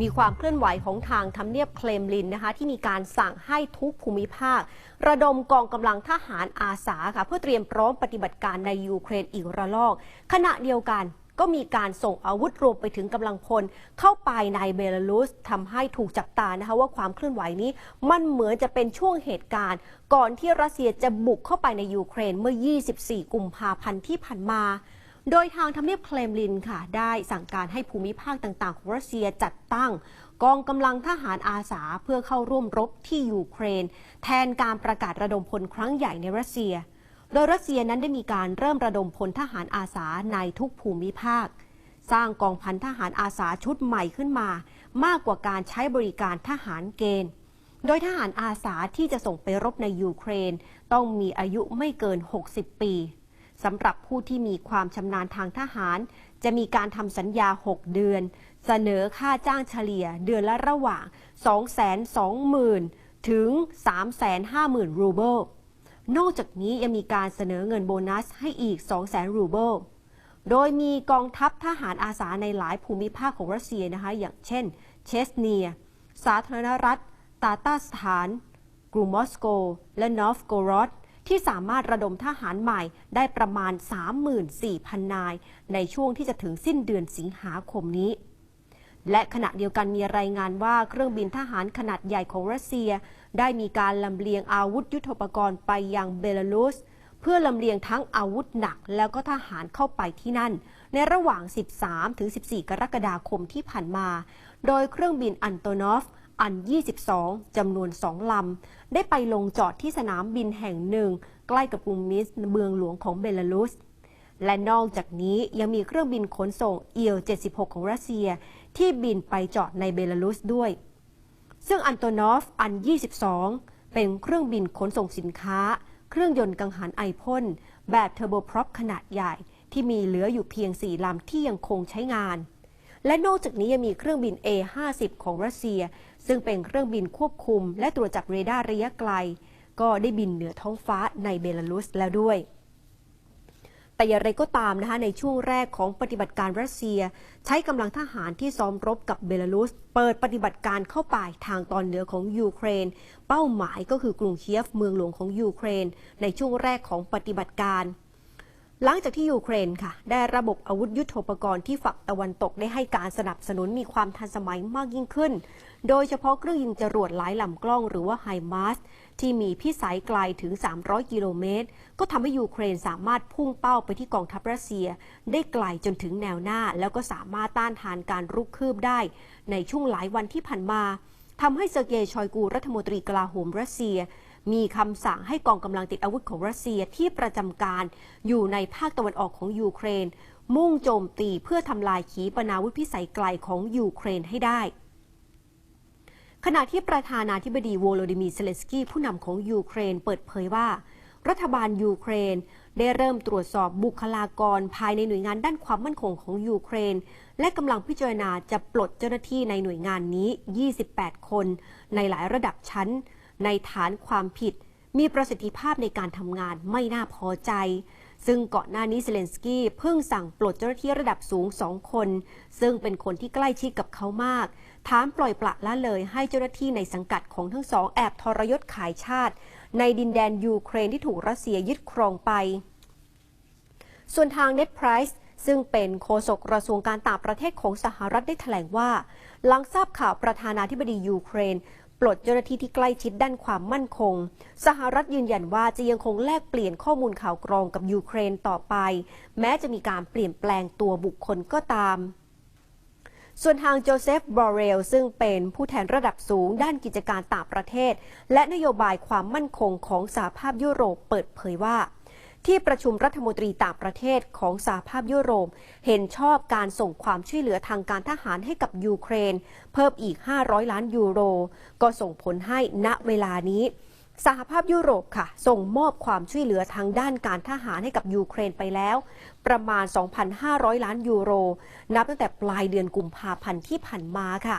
มีความเคลื่อนไหวของทางทำเนียบเคลมลินนะคะ ที่มีการสั่งให้ทุกภูมิภาค ระดมกองกำลังทหารอาสาค่ะเพื่อเตรียมพร้อมปฏิบัติการในยูเครนอีกระลอก ขณะเดียวกันก็มีการส่งอาวุธรวมไปถึงกำลังพล เข้าไปในเบลารุสทำให้ถูกจับตานะคะว่าความเคลื่อนไหวนี้ มันเหมือนจะเป็นช่วงเหตุการณ์ ก่อนที่รัสเซียจะบุกเข้าไปในยูเครนเมื่อ 24 กุมภาพันธ์ที่ผ่านมา โดยทางทำเนียบเคลมลินค่ะ ได้สั่งการให้ภูมิภาคต่าง ๆ ของรัสเซียจัดตั้ง กองกำลังทหารอาสาเพื่อเข้าร่วมรบที่ยูเครน แทนการประกาศระดมพลครั้งใหญ่ในรัสเซีย โดยรัสเซียนั้นได้มีการเริ่มระดมพลทหารอาสาในทุกภูมิภาค สร้างกองพันทหารอาสาชุดใหม่ขึ้นมา มากกว่าการใช้บริการทหารเกณฑ์โดยทหารอาสาที่จะส่งไปรบในยูเครน ต้องมีอายุไม่เกิน 60 ปี สำหรับผู้ที่มีความชำนาญทางทหาร จะมีการทำสัญญา 6 เดือน เสนอค่าจ้างเฉลี่ยเดือนละระหว่าง 220,000 ถึง 350,000 รูเบิล นอกจากนี้ยังมีการเสนอเงินโบนัสให้อีก 200,000 รูเบิล โดยมีกองทัพทหารอาสาในหลายภูมิภาคของรัสเซียนะคะ อย่างเช่น เชสเนีย สาธารณรัฐ ตาตาสถาน กรุงมอสโก และนอฟโกรอด ที่สามารถระดมทหารใหม่ได้ประมาณ 34,000 นาย ในช่วงที่จะถึงสิ้นเดือนสิงหาคมนี้ และขณะเดียวกันมีรายงานว่าเครื่องบินทหารขนาดใหญ่ของรัสเซีย ได้มีการลำเลียงอาวุธยุทโธปกรณ์ไปยังเบลารุสเพื่อลำเลียงทั้งอาวุธหนักแล้วก็ทหารเข้าไปที่นั่น ในระหว่าง 13-14 กรกฎาคมที่ผ่านมา โดยเครื่องบินอันโตนอฟ อัน 22 จำนวน 2 ลำ ได้ไปลงจอดที่สนามบินแห่งหนึ่ง ใกล้กับกรุงมิสเมืองหลวงของเบลารุส และนอกจากนี้ยังมีเครื่องบินขนส่งเอียว 76 ของรัสเซีย ที่บินไปจอดในเบลารุสด้วย ซึ่งอันโตนอฟอัน 22 เป็นเครื่องบินขนส่งสินค้า เครื่องยนต์กังหันไอพ่นแบบเทอร์โบพร็อปขนาดใหญ่ที่มีเหลืออยู่เพียง4ลำที่ยังคงใช้งาน และนอกจากนี้ยังมีเครื่องบิน A50 ของรัสเซีย ซึ่งเป็นเครื่องบินควบคุม และตรวจจับเรดาร์ระยะไกล ก็ได้บินเหนือท้องฟ้าในเบลารุสแล้วด้วยแต่อย่างไรก็ตามนะคะในช่วงแรกของปฏิบัติการรัสเซีย ใช้กำลังทหารที่ซ้อมรบกับเบลารุส เปิดปฏิบัติการเข้าไปทางตอนเหนือของยูเครน เป้าหมายก็คือกรุงเคียฟเมืองหลวงของยูเครน ในช่วงแรกของปฏิบัติการ หลังจากที่ยูเครนค่ะ ได้ระบบอาวุธยุโทโธปกรณ์ที่ฝักตะวันตกได้ให้การสนับสนุนมีความทันสมัยมากยิ่งขึ้น โดยเฉพาะเครื่องยิงจรวดหลายลำกล้องหรือว่าไฮมาสที่มีพิสัยไกลถึง 300 กิโลเมตร ก็ทำให้ยูเครนสามารถพุ่งเป้าไปที่กองทัพรัสเซีย ได้ไกลจนถึงแนวหน้า แล้วก็สามารถต้านทานการรุกคืบได้ ในช่วงหลายวันที่ผ่านมาทำให้เซอร์เกย์ชอยกูรัฐมนตรีกลาโหมรัสเซีย มีคำสั่งให้กองกำลังติดอาวุธของรัสเซียที่ประจำการอยู่ในภาคตะวันออกของยูเครน มุ่งโจมตีเพื่อทำลายขีปนาวุธพิสัยไกลของยูเครนให้ได้ขณะที่ประธานาธิบดีโวโลดิมีร์เซเลนสกี้ผู้นำของยูเครนเปิดเผยว่า รัฐบาลยูเครน ได้เริ่มตรวจสอบบุคลากรภายในหน่วยงานด้านความมั่นคงของยูเครน และกำลังพิจารณาจะปลดเจ้าหน้าที่ในหน่วยงานนี้ 28 คน ในหลายระดับชั้น ในฐานความผิด มีประสิทธิภาพในการทำงานไม่น่าพอใจ ซึ่งก่อนหน้านี้เซเลนสกี้เพิ่งสั่งปลดเจ้าหน้าที่ระดับสูงสองคน ซึ่งเป็นคนที่ใกล้ชิดกับเขามากฐานปล่อยปละละเลยให้เจ้าหน้าที่ในสังกัดของทั้งสองแอบทรยศขายชาติ ในดินแดนยูเครนที่ถูกรัสเซียยึดครองไป ส่วนทางเน็ตไพรส์ซึ่งเป็นโฆษกกระทรวงการต่างประเทศของสหรัฐได้แถลงว่า หลังทราบข่าวประธานาธิบดียูเครน ปลดเจ้าหน้าที่ที่ใกล้ชิดด้านความมั่นคง สหรัฐยืนยันว่าจะยังคงแลกเปลี่ยนข้อมูลข่าวกรองกับยูเครนต่อไป แม้จะมีการเปลี่ยนแปลงตัวบุคคลก็ตามส่วนทางโจเซฟบรอเรล ซึ่งเป็นผู้แทนระดับสูงด้านกิจการต่างประเทศ และนโยบายความมั่นคงของสหภาพยุโรปเปิดเผยว่า ที่ประชุมรัฐมนตรีต่างประเทศของสหภาพยุโรป เห็นชอบการส่งความช่วยเหลือทางการทหารให้กับยูเครน เพิ่มอีก 500 ล้านยูโร ก็ส่งผลให้ณเวลานี้ สหภาพยุโรปค่ะ ส่งมอบความช่วยเหลือทางด้านการทหารให้กับยูเครนไปแล้ว ประมาณ 2,500 ล้านยูโร นับตั้งแต่ปลายเดือนกุมภาพันธ์ที่ผ่านมาค่ะ